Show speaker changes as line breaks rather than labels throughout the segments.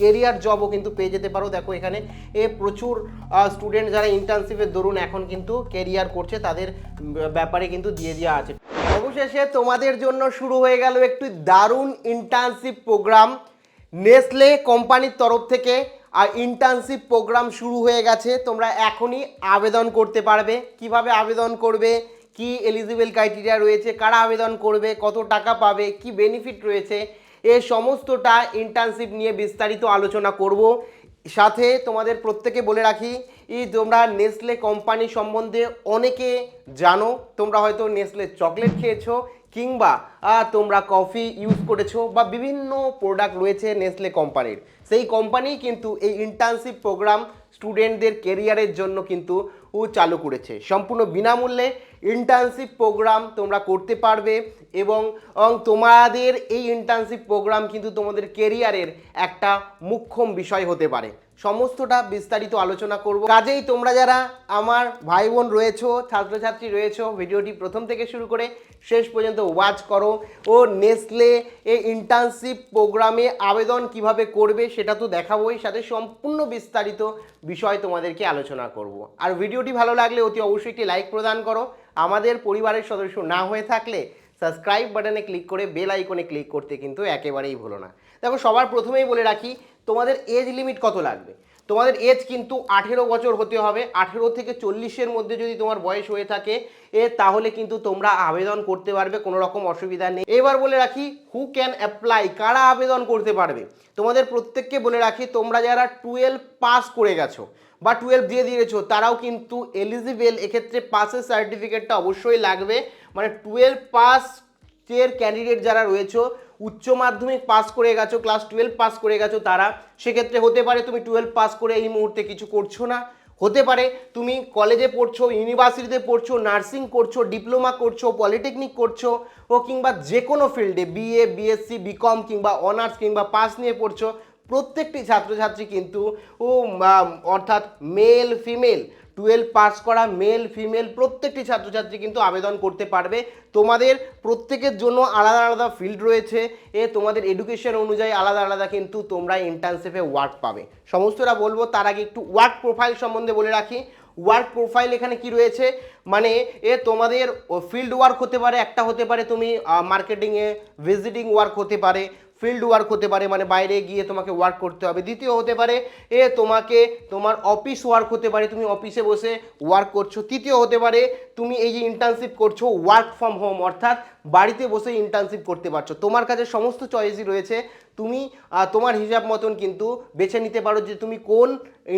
Career জবও কিন্তু পেয়ে যেতে পারো। দেখো, এখানে এ প্রচুর স্টুডেন্ট যারা ইন্টার্নশিপের দরুন এখন কিন্তু কেরিয়ার করছে, তাদের ব্যাপারে কিন্তু দিয়ে দেওয়া আছে। অবশেষে তোমাদের জন্য শুরু হয়ে গেল একটি দারুণ ইন্টার্নশিপ প্রোগ্রাম নেসলে কোম্পানির তরফ থেকে, আর ইন্টার্নশিপ প্রোগ্রাম শুরু হয়ে গেছে। তোমরা এখনই আবেদন করতে পারবে। কীভাবে আবেদন করবে? কি এলিজিবল ক্রাইটেরিয়া রয়েছে? কারা আবেদন করবে? কত টাকা পাবে? কি বেনিফিট রয়েছে? এ সমস্তটা ইন্টার্নশিপ নিয়ে বিস্তারিত আলোচনা করব। সাথে তোমাদের প্রত্যেকে বলে রাখি, ই তোমরা নেসলে কোম্পানি সম্বন্ধে অনেকে জানো, তোমরা হয়তো নেসলে চকলেট খেয়েছো কিংবা তোমরা কফি ইউজ করেছ বা বিভিন্ন প্রোডাক্ট রয়েছে নেসলে কোম্পানির সেই কোম্পানি কিন্তু এই ইন্টার্নশিপ প্রোগ্রাম স্টুডেন্টদের কেরিয়ারের জন্য কিন্তু ও চালু করেছে। সম্পূর্ণ বিনামূল্যে ইন্টার্নশিপ প্রোগ্রাম তোমরা করতে পারবে এবং তোমাদের এই ইন্টার্নশিপ প্রোগ্রাম কিন্তু তোমাদের কেরিয়ারের একটা মুখ্যম বিষয় হতে পারে। সমস্তটা বিস্তারিত আলোচনা করব। কাজেই তোমরা যারা আমার ভাই বোন রয়েছো, ছাত্রছাত্রী রয়েছো, ভিডিওটি প্রথম থেকে শুরু করে শেষ পর্যন্ত ওয়াচ করো। ও নেসলে এই ইন্টার্নশিপ প্রোগ্রামে আবেদন কীভাবে করবে সেটা তো দেখাবোই। সাথে সম্পূর্ণ বিস্তারিত বিষয় তোমাদেরকে আলোচনা করব। আর ভিডিওটি ভালো লাগলে অতি অবশ্যই একটি লাইক প্রদান করো। আমাদের পরিবারের সদস্য না হয়ে থাকলে সাবস্ক্রাইব বাটনে ক্লিক করে বেল আইকনে ক্লিক করতে কিন্তু একেবারেই ভুলো না। দেখো, সবার প্রথমেই বলে রাখি তোমাদের এজ লিমিট কত লাগবে? তোমাদের এজ কিন্তু আঠেরো বছর হতে হবে। আঠেরো থেকে চল্লিশের মধ্যে যদি তোমার বয়স হয়ে থাকে, এ তাহলে কিন্তু তোমরা আবেদন করতে পারবে, কোনো রকম অসুবিধা নেই। এবার বলে রাখি হু ক্যান অ্যাপ্লাই কারা আবেদন করতে পারবে? তোমাদের প্রত্যেককে বলে রাখি, তোমরা যারা টুয়েলভ পাস করে গেছো বা টুয়েলভ দিয়ে দিয়েছ, তারাও কিন্তু এলিজিবেল এক্ষেত্রে পাসের সার্টিফিকেটটা অবশ্যই লাগবে। মানে টুয়েলভ পাস এর ক্যান্ডিডেট যারা রয়েছে উচ্চ মাধ্যমিক পাস করে গেছো ক্লাস টুয়েলভ পাস করে গেছো তারা, সেক্ষেত্রে হতে পারে তুমি টুয়েলভ পাস করে এই মুহূর্তে কিছু করছ না। হতে পারে তুমি কলেজে পড়ছো ইউনিভার্সিটিতে পড়ছো নার্সিং করছ ডিপ্লোমা করছ পলিটেকনিক করছ, ও কিংবা যে কোনো ফিল্ডে বিএ বিএসসি বিকম কিংবা অনার্স কিংবা পাস নিয়ে পড়ছো প্রত্যেকটি ছাত্রছাত্রী কিন্তু, ও অর্থাৎ মেল ফিমেল টুয়েলভ পাস করা মেল ফিমেল প্রত্যেকটি ছাত্রছাত্রী কিন্তু আবেদন করতে পারবে। তোমাদের প্রত্যেকের জন্য আলাদা আলাদা ফিল্ড রয়েছে। এ, তোমাদের এডুকেশন অনুযায়ী আলাদা আলাদা কিন্তু তোমরা ইন্টার্নশিপে ওয়ার্ক পাবে। সমস্তটা বলব, তার আগে একটু ওয়ার্ক প্রোফাইল সম্বন্ধে বলে রাখি। ওয়ার্ক প্রোফাইল এখানে কি রয়েছে? মানে এ, তোমাদের ফিল্ড ওয়ার্ক হতে পারে, একটা হতে পারে তুমি মার্কেটিংয়ে ভিজিটিং ওয়ার্ক হতে পারে। ফিল্ড ওয়ার্ক হতে পারে মানে বাইরে গিয়ে তোমাকে ওয়ার্ক করতে হবে। দ্বিতীয় হতে পারে, এ তোমাকে তোমার অফিস ওয়ার্ক হতে পারে, তুমি অফিসে বসে ওয়ার্ক করছ। তৃতীয় হতে পারে, তুমি এই যে ইন্টার্নশিপ করছ ওয়ার্ক ফ্রম হোম অর্থাৎ বাড়িতে বসে ইন্টার্নশিপ করতে পারছ। তোমার কাছে সমস্ত চয়েসই রয়েছে তুমি তোমার হিসাব মতন কিন্তু বেছে নিতে পারো যে তুমি কোন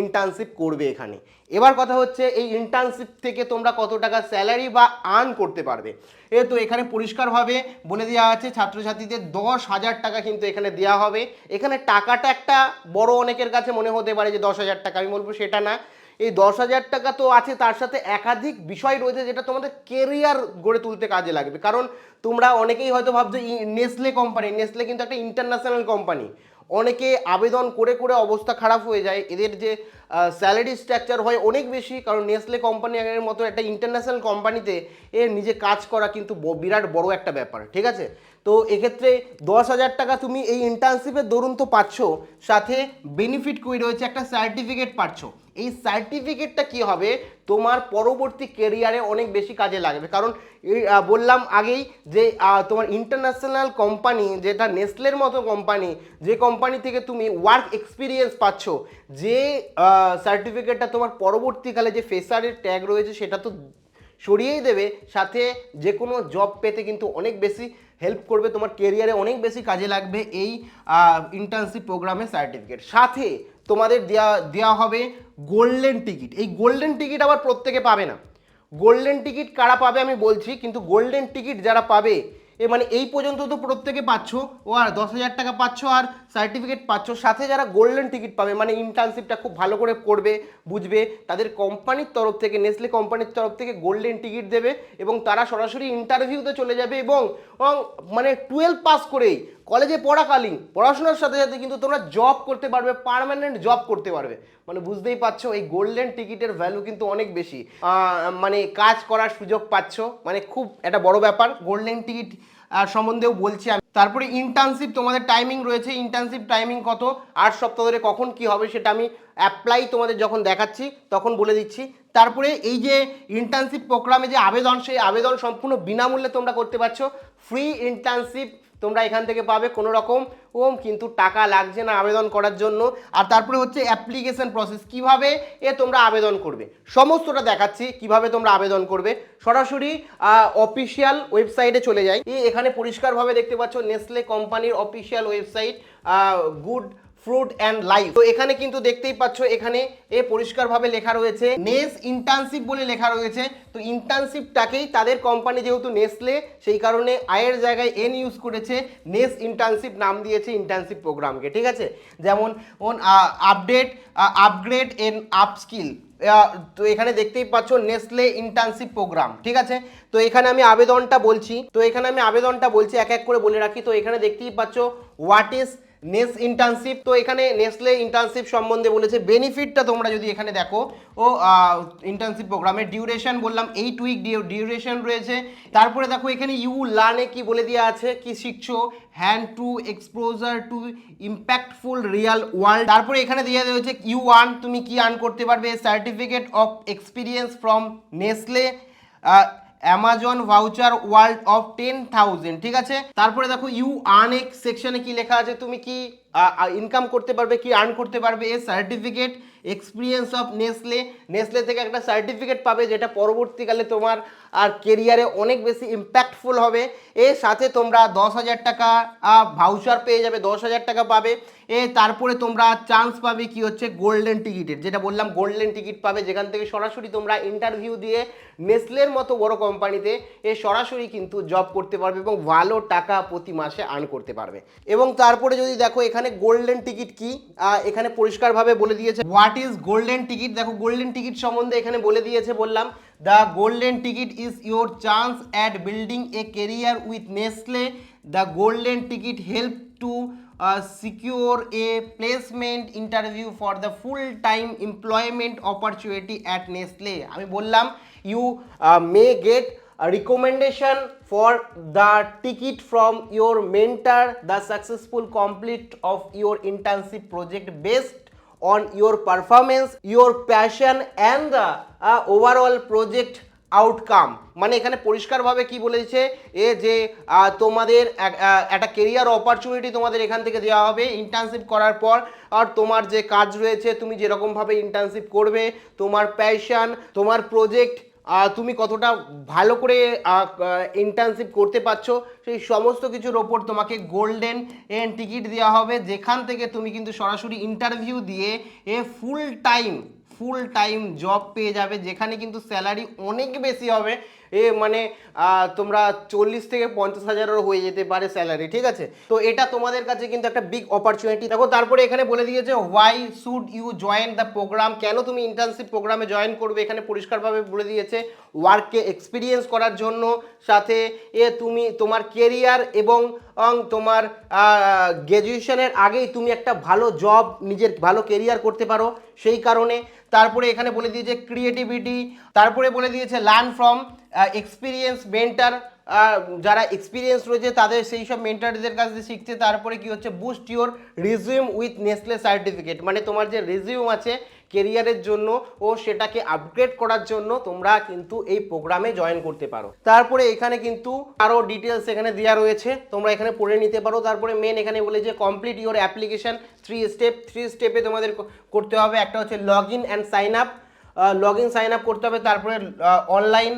ইন্টার্নশিপ করবে এখানে। এবার কথা হচ্ছে, এই ইন্টার্নশিপ থেকে তোমরা কত টাকা স্যালারি বা আর্ন করতে পারবে। এ তো এখানে পরিষ্কারভাবে বলে দেওয়া আছে, ছাত্রছাত্রীদের দশ হাজার টাকা কিন্তু এখানে দেওয়া হবে। এখানে টাকাটা একটা বড় অনেকের কাছে মনে হতে পারে যে দশ হাজার টাকা, আমি বলব সেটা না। এই দশ হাজার টাকা তো আছে, তার সাথে একাধিক বিষয় রয়েছে যেটা তোমাদের কেরিয়ার গড়ে তুলতে কাজে লাগবে। কারণ তোমরা অনেকেই হয়তো ভাবছ নেসলে কোম্পানি নেসলে কিন্তু একটা ইন্টারন্যাশনাল কোম্পানি অনেকে আবেদন করে করে অবস্থা খারাপ হয়ে যায়। এদের যে স্যালারি স্ট্রাকচার হয় অনেক বেশি, কারণ নেসলে কোম্পানির মতো একটা ইন্টারন্যাশনাল কোম্পানিতে এর নিজে কাজ করা কিন্তু বিরাট বড় একটা ব্যাপার, ঠিক আছে? তো এক্ষেত্রে দশ হাজার টাকা তুমি এই ইন্টার্নশিপের দরুন তো পাচ্ছ, সাথে বেনিফিট কই রয়েছে, একটা সার্টিফিকেট পাচ্ছ। এই সার্টিফিকেটটা কি হবে? তোমার পরবর্তী কেরিয়ারে অনেক বেশি কাজে লাগবে। কারণ বললাম আগেই যে তোমার ইন্টারন্যাশনাল কোম্পানি যেটা নেসলের মতো কোম্পানি যে কোম্পানি থেকে তুমি ওয়ার্ক এক্সপিরিয়েন্স পাচ্ছ, যে সার্টিফিকেটটা তোমার পরবর্তীকালে যে ফেসারের ট্যাগ রয়েছে, সেটা তো সরিয়েই দেবে। সাথে যে কোনো জব পেতে কিন্তু অনেক বেশি হেল্প করবে, তোমার কেরিয়ারে অনেক বেশি কাজে লাগবে এই ইন্টার্নশিপ প্রোগ্রামের সার্টিফিকেট সাথে তোমাদের দেওয়া দেওয়া হবে গোল্ডেন টিকিট এই গোল্ডেন টিকিট আবার প্রত্যেকে পাবে না। গোল্ডেন টিকিট কারা পাবে আমি বলছি, কিন্তু গোল্ডেন টিকিট যারা পাবে, এ মানে এই পর্যন্ত তো প্রত্যেকে পাচ্ছ। ও আর দশ হাজার টাকা পাচ্ছ আর সার্টিফিকেট পাচ্ছ, সাথে যারা গোল্ডেন টিকিট পাবে মানে ইন্টার্নশিপটা খুব ভালো করে করবে, বুঝবে, তাদের কোম্পানির তরফ থেকে নেসলে কোম্পানির তরফ থেকে গোল্ডেন টিকিট দেবে এবং তারা সরাসরি ইন্টারভিউতে চলে যাবে এবং মানে টুয়েলভ পাস করেই কলেজে পড়াকালীন, পড়াশোনার সাথে সাথে কিন্তু তোমরা জব করতে পারবে পার্মানেন্ট জব করতে পারবে। মানে বুঝতেই পারছ, এই গোল্ডেন টিকিটের ভ্যালু কিন্তু অনেক বেশি। মানে কাজ করার সুযোগ পাচ্ছ মানে খুব একটা বড় ব্যাপার গোল্ডেন টিকিট সম্বন্ধেও বলছি আমি। তারপরে ইন্টার্নশিপ তোমাদের টাইমিং রয়েছে। ইন্টার্নশিপ টাইমিং কত? আট সপ্তাহ ধরে কখন কি হবে সেটা আমি অ্যাপ্লাই তোমাদের যখন দেখাচ্ছি, তখন বলে দিচ্ছি। তারপরে এই যে ইন্টার্নশিপ প্রোগ্রামে যে আবেদন, সেই আবেদন সম্পূর্ণ বিনামূল্যে তোমরা করতে পারছ। ফ্রি ইন্টার্নশিপ তোমরা এখান থেকে পাবে কোনো রকম ওম, কিন্তু টাকা লাগছে না আবেদন করার জন্য। আর তারপরে হচ্ছে অ্যাপ্লিকেশন প্রসেস কীভাবে এ তোমরা আবেদন করবে। সমস্তটা দেখাচ্ছি, কীভাবে তোমরা আবেদন করবে। সরাসরি অফিসিয়াল ওয়েবসাইটে চলে যাই। এখানে পরিষ্কারভাবে দেখতে পাচ্ছ নেসলে কোম্পানির official website good fruit and life তো এখানে কিন্তু দেখতেই পাচ্ছ, এখানে এ পরিষ্কারভাবে লেখা রয়েছে নেস ইন্টার্নশিপ বলে লেখা রয়েছে। তো ইন্টার্নশিপটাকেই তাদের কোম্পানি যেহেতু নেসলে সেই কারণে আয়ের জায়গায় এন ইউজ করেছে নেস ইন্টার্নশিপ নাম দিয়েছে ইন্টার্নশিপ প্রোগ্রামকে ঠিক আছে? যেমন আপডেট আপগ্রেড এন আপস্কিল তো এখানে দেখতেই পাচ্ছ নেসলে ইন্টার্নশিপ প্রোগ্রাম ঠিক আছে? তো এখানে আমি আবেদনটা বলছি, তো এখানে আমি আবেদনটা বলছি, এক এক করে বলে রাখি। তো এখানে দেখতেই পাচ্ছ হোয়াট ইজ নেস ইন্টার্নশিপ তো এখানে নেসলে ইন্টার্নশিপ সম্বন্ধে বলেছে বেনিফিটটা তোমরা যদি এখানে দেখো, ও ইন্টার্নশিপ প্রোগ্রামের ডিউরেশন বললাম এইট উইক ডিউরেশন রয়েছে। তারপরে দেখো, এখানে ইউ লার্নে কি বলে দেওয়া আছে, কি শিখছো? Hand to exposure to impactful real world তারপরে এখানে দেওয়া রয়েছে ইউ আর্ন তুমি কি আর্ন করতে পারবে certificate of experience from Nestle. Amazon voucher world of ten thousand ঠিক আছে? তারপরে দেখো ইউ আর্ন এক সেকশনে কি লেখা আছে? তুমি কি ইনকাম করতে পারবে কি আর্ন করতে পারবে? A certificate experience of Nestle Nestle থেকে একটা সার্টিফিকেট পাবে যেটা পরবর্তীকালে তোমার, আর কেরিয়ারে অনেক বেশি ইম্প্যাক্টফুল হবে। এর সাথে তোমরা দশ হাজার টাকা ভাউচার পেয়ে যাবে, দশ হাজার টাকা পাবে। এ, তারপরে তোমরা চান্স পাবে কি হচ্ছে গোল্ডেন টিকিটের যেটা বললাম গোল্ডেন টিকিট পাবে, যেখান থেকে সরাসরি তোমরা ইন্টারভিউ দিয়ে নেসলের মতো বড় কোম্পানিতে এ সরাসরি কিন্তু জব করতে পারবে এবং ভালো টাকা প্রতি মাসে আর্ন করতে পারবে। এবং তারপরে যদি দেখো এখানে গোল্ডেন টিকিট কি? এখানে পরিষ্কারভাবে বলে দিয়েছে। হোয়াট ইজ গোল্ডেন টিকিট দেখো গোল্ডেন টিকিট সম্বন্ধে এখানে বলে দিয়েছে বললাম the golden ticket is your chance at building a career with Nestle the golden ticket help to secure a placement interview for the full time employment opportunity at Nestle আমি বললাম you may get recommendation for the ticket from your mentor the successful complete of your internship project based on your performance your passion and the overall project outcome মানে এখানে পরিষ্কারভাবে কি বলেছে? এ যে তোমাদের একটা কেরিয়ার অপরচুনিটি তোমাদের এখান থেকে দেওয়া হবে ইন্টার্নশিপ করার পর। আর তোমার যে কাজ রয়েছে, তুমি যেরকমভাবে ইন্টার্নশিপ করবে, তোমার প্যাশন তোমার প্রজেক্ট তুমি কতটা ভালো করে ইন্টার্নশিপ করতে পারছ, সেই সমস্ত কিছুর ওপর তোমাকে গোল্ডেন টিকিট দেওয়া হবে। যেখান থেকে তুমি কিন্তু সরাসরি ইন্টারভিউ দিয়ে, a full time full time job পেয়ে যাবে, যেখানে কিন্তু স্যালারি অনেক বেশি হবে। এ মানে তোমরা চল্লিশ থেকে পঞ্চাশ হাজারেরও হয়ে যেতে পারে স্যালারি ঠিক আছে? তো এটা তোমাদের কাছে কিন্তু একটা বিগ অপরচুনিটি দেখো, তারপরে এখানে বলে দিয়েছে why should you join the programme কেন তুমি ইন্টার্নশিপ প্রোগ্রামে জয়েন করবে? এখানে পরিষ্কারভাবে বলে দিয়েছে ওয়ার্ককে এক্সপিরিয়েন্স করার জন্য, সাথে এ তুমি, তোমার কেরিয়ার এবং তোমার গ্র্যাজুয়েশনের আগেই তুমি একটা ভালো জব নিজের ভালো কেরিয়ার করতে পারো। সেই কারণে তারপরে এখানে বলে দিয়েছে ক্রিয়েটিভিটি তারপরে বলে দিয়েছে লার্ন ফ্রম এক্সপিরিয়েন্স মেন্টার যারা এক্সপিরিয়েন্স রয়েছে, তাদের সেই সব মেন্টারদের কাছ থেকে শিখছে। তারপরে কি হচ্ছে? Boost your resume with Nestle certificate মানে তোমার যে রিজিউম আছে কেরিয়ারের জন্য ও সেটাকে আপগ্রেড করার জন্য তোমরা কিন্তু এই প্রোগ্রামে জয়েন করতে পারো। তারপরে এখানে কিন্তু আরও ডিটেলস এখানে দেওয়া রয়েছে। তোমরা এখানে পড়ে নিতে পারো। তারপরে মেন এখানে বলে যে complete your application three step three স্টেপে তোমাদের করতে হবে। একটা হচ্ছে log in and sign up log in sign up করতে হবে, তারপরে অনলাইন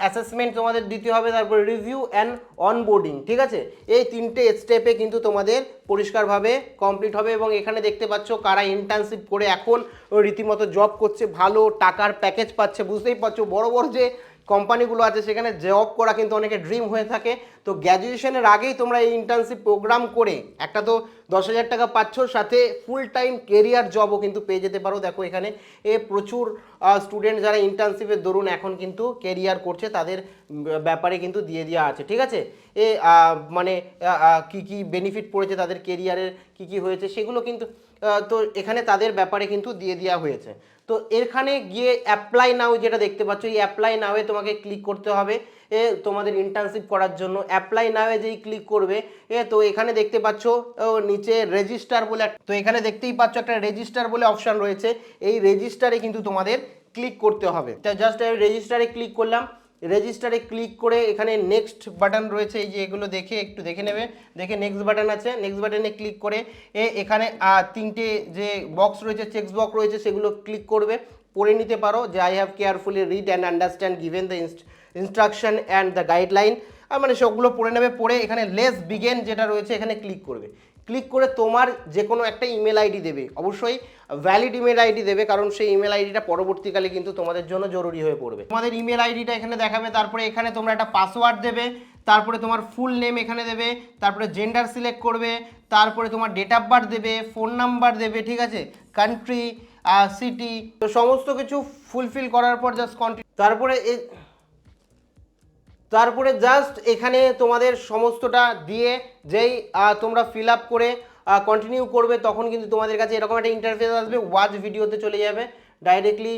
অ্যাসেসমেন্ট তোমাদের দিতে হবে, তারপরে রিভিউ অ্যান্ড অনবোর্ডিং ঠিক আছে? এই তিনটে স্টেপে কিন্তু তোমাদের পরিষ্কারভাবে কমপ্লিট হবে এবং এখানে দেখতে পাচ্ছ কারা ইন্টার্নশিপ করে এখন রীতিমতো জব করছে, ভালো টাকার প্যাকেজ পাচ্ছে, বুঝতেই পারছ, বড় বড় যে কোম্পানিগুলো আছে, সেখানে জব করা কিন্তু অনেকে ড্রিম হয়ে থাকে। তো গ্র্যাজুয়েশনের আগেই তোমরা এই ইন্টার্নশিপ প্রোগ্রাম করে একটা তো দশ হাজার টাকা পাচ্ছ, সাথে ফুল টাইম কেরিয়ার জবও কিন্তু পেয়ে যেতে পারো। দেখো এখানে এ প্রচুর স্টুডেন্ট যারা ইন্টার্নশিপের দরুন এখন কিন্তু কেরিয়ার করছে, তাদের ব্যাপারে কিন্তু দিয়ে দেওয়া আছে, ঠিক আছে? এ মানে কি কি বেনিফিট পড়েছে তাদের কেরিয়ারের কি কি হয়েছে, সেগুলো কিন্তু তো এখানে তাদের ব্যাপারে কিন্তু দিয়ে দেওয়া হয়েছে। তো এখানে গিয়ে অ্যাপ্লাই নাও যেটা দেখতে পাচ্ছ, এই অ্যাপ্লাই নাওয়ে তোমাকে ক্লিক করতে হবে। এ তোমাদের ইন্টার্নশিপ করার জন্য অ্যাপ্লাই নাওয়ে যেই ক্লিক করবে, এ তো এখানে দেখতে পাচ্ছ নিচে রেজিস্টার বলে তো এখানে দেখতেই পাচ্ছ একটা রেজিস্টার বলে অপশন রয়েছে। এই রেজিস্টারে কিন্তু তোমাদের ক্লিক করতে হবে। তা জাস্ট রেজিস্টারে ক্লিক করলাম রেজিস্টারে ক্লিক করে এখানে নেক্সট বাটন রয়েছে, এই যে এগুলো দেখে একটু দেখে নেবে। দেখে নেক্সট বাটন আছে নেক্সট বাটনে ক্লিক করে এ এখানে তিনটে যে বক্স রয়েছে চেক্স বক্স রয়েছে, সেগুলো ক্লিক করবে, পড়ে নিতে পারো যে I have carefully read and understand given the instruction and the guideline আর মানে সবগুলো পড়ে নেবে, পড়ে এখানে লেস বিগেন যেটা রয়েছে, এখানে ক্লিক করবে। ক্লিক করে তোমার যে কোনো একটা ইমেল আইডি দেবে। অবশ্যই ভ্যালিড ইমেল আইডি দেবে, কারণ সেই ইমেল আইডিটা পরবর্তীকালে কিন্তু তোমাদের জন্য জরুরি হয়ে পড়বে। তোমাদের ইমেল আইডিটা এখানে দেখাবে, তারপরে এখানে তোমরা একটা পাসওয়ার্ড দেবে, তারপরে তোমার ফুল নেম এখানে দেবে, তারপরে জেন্ডার সিলেক্ট করবে, তারপরে তোমার ডেট অফ বার্থ দেবে ফোন নাম্বার দেবে, ঠিক আছে? কান্ট্রি সিটি তো সমস্ত কিছু ফুলফিল করার পর জাস্ট কন্টিনিউ তারপরে তারপরে জাস্ট এখানে তোমাদের সমস্তটা দিয়ে যেই তোমরা ফিল আপ করে কন্টিনিউ করবে, তখন কিন্তু তোমাদের কাছে এরকম একটা ইন্টারফেস আসবে ওয়াচ ভিডিওতে চলে যাবে। ডাইরেক্টলি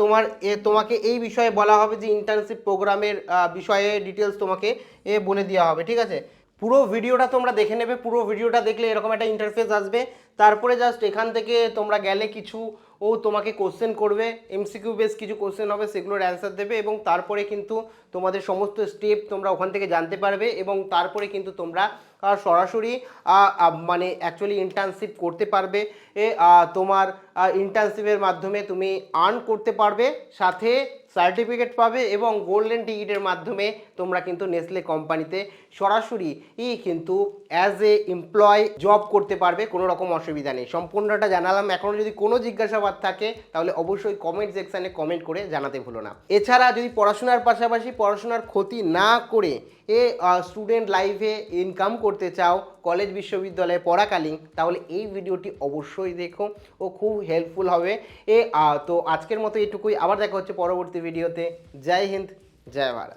তোমার, এ, তোমাকে এই বিষয়ে বলা হবে যে ইন্টার্নশিপ প্রোগ্রামের বিষয়ে ডিটেলস তোমাকে, এ, বলে দেওয়া হবে, ঠিক আছে? পুরো ভিডিওটা তোমরা দেখে নেবে, পুরো ভিডিওটা দেখলে এরকম একটা ইন্টারফেস আসবে। তারপরে জাস্ট এখান থেকে তোমরা গেলে কিছু ও তোমাকে কোশ্চেন করবে এমসিকিউ বেস কিছু কোশ্চেন হবে, সেগুলোর অ্যান্সার দেবে এবং তারপরে কিন্তু তোমাদের সমস্ত স্টেপ তোমরা ওখান থেকে জানতে পারবে এবং তারপরে কিন্তু তোমরা সরাসরি মানে অ্যাকচুয়ালি ইন্টার্নশিপ করতে পারবে। তোমার ইন্টার্নশিপের মাধ্যমে তুমি আর্ন করতে পারবে, সাথে সার্টিফিকেট পাবে এবং গোল্ডেন টিকিটের মাধ্যমে তোমরা কিন্তু নেসলে কোম্পানিতে সরাসরি ই কিন্তু অ্যাজ এ এমপ্লয় জব করতে পারবে, কোনো রকম অসুবিধা নেই। সম্পূর্ণটা জানালাম। এখনও যদি কোনো জিজ্ঞাসাবাদ থাকে, তাহলে অবশ্যই কমেন্ট সেকশানে কমেন্ট করে জানাতে ভুলো না। এছাড়া যদি পড়াশোনার পাশাপাশি পড়াশোনার ক্ষতি না করে এ স্টুডেন্ট লাইফে ইনকাম করতে চাও কলেজ বিশ্ববিদ্যালয়ে পড়াকালীন, তাহলে এই ভিডিওটি অবশ্যই দেখো ও খুব হেল্পফুল হবে। এ তো আজকের মতো এটুকুই। আবার দেখা হচ্ছে পরবর্তী ভিডিওতে। জয় হিন্দ, জয় ভারত।